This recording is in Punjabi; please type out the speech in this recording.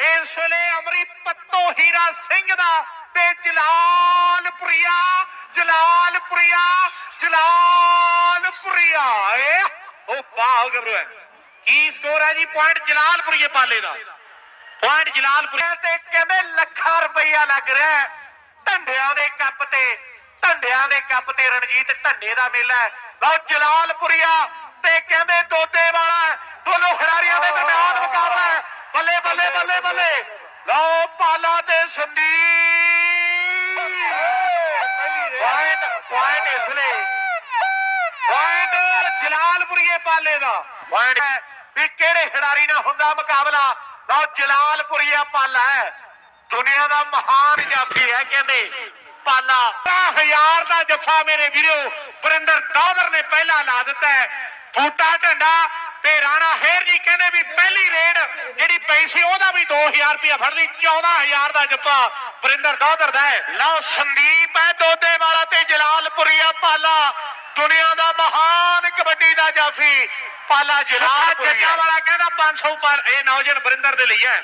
ਇਸ ਵੇਲੇ ਅਮਰੀ ਪੱਤੋ ਹੀਰਾ ਸਿੰਘ ਦਾ ਤੇ ਜਲਾਲਪੁਰੀਆ ਜਲਾਲਪੁਰੀਆ ਜਲਾਲਪੁਰੀਆ। ਏ ਉਹ ਵਾਹ ਗੱਭਰੂ ਹੈ ਕੀ ਸਕੋਰ ਹੈ ਜੀ? ਪੁਆਇੰਟ ਜਲਾਲਪੁਰੀਏ ਪਾਲੇ ਦਾ। ਪੁਆਇੰਟ ਜਲਾਲਪੁਰੀਆ ਤੇ ਕਹਿੰਦੇ ਲੱਖਾਂ ਰੁਪਈਆ ਲੱਗ ਰਿਹਾ ਢੰਡਿਆਂ ਦੇ ਕੱਪ ਤੇ ਢੰਡਿਆਂ ਦੇ ਕੱਪ ਤੇ ਰਣਜੀਤ ਢੰਡੇ ਦਾ ਮੇਲਾ ਹੈ। ਲਓ ਜਲਾਲਪੁਰੀਆ ਤੇ ਕਹਿੰਦੇ ਦੋਦੇ ਵਾਲਾ ਦੋਨੋਂ ਖਿਡਾਰੀਆਂ ਦੇ ਦਰਮਿਆਨ ਬੱਲੇ ਬੱਲੇ ਬੱਲੇ। ਲਓ ਪਾਲਾ ਤੇ ਸੰਦੀਪ ਪੁਆਇੰਟ ਪੁਆਇੰਟ ਇਸ ਲਈ। ਪੁਆਇੰਟ ਜਲਾਲਪੁਰੀਏ ਪਾਲੇ ਦਾ। ਪੁਆਇੰਟ ਵੀ ਕਿਹੜੇ ਖਿਡਾਰੀ ਨਾਲ ਹੁੰਦਾ ਮੁਕਾਬਲਾ? ਲਓ ਜਲਾਲਪੁਰੀਆ ਪਾਲਾ ਹੈ। ਦੁਨੀਆ ਦਾ ਮਹਾਨ ਜਾਫੀ ਹੈ ਕਹਿੰਦੇ। ਪਾਲਾ। ਹਜ਼ਾਰ ਦਾ ਜੱਫਾ ਮੇਰੇ ਵੀਰੋ, ਵਰਿੰਦਰ ਦੌਦਰ ਨੇ ਪਹਿਲਾ ਲਾ ਦਿੱਤਾ ਹੈ। ਫੂਟਾ ਢੰਡਾ ਤੇ ਰਾਣਾ ਹੇਰ ਜੀ ਕਹਿੰਦੇ ਵੀ ਪਹਿਲੀ ਰੇਡ ਜਿਹੜੀ ਪਈ ਸੀ ਉਹਦਾ ਵੀ 2000 ਰੁਪਇਆ ਫੜ ਲਈ 14000 ਦਾ ਜੱਫਾ ਵਰਿੰਦਰ ਦੌਦਰ ਦਾ ਲਓ ਸੰਦੀਪ ਹੈ ਦੋਦੇ ਵਾਲਾ ਤੇ ਜਲਾਲਪੁਰੀਆ ਪਾਲਾ। ਦੁਨੀਆ ਦਾ ਮਹਾਨ ਕਬੱਡੀ ਦਾ ਜਾਫੀ ਪਾਲਾ ਜਲਾਲਪੁਰੀਆ ਜੱਜਾ ਵਾਲਾ ਕਹਿੰਦਾ 500 ਪਰ ਇਹ ਨੌਜਵਾਨ ਵਰਿੰਦਰ ਦੇ ਲਈ ਹੈ।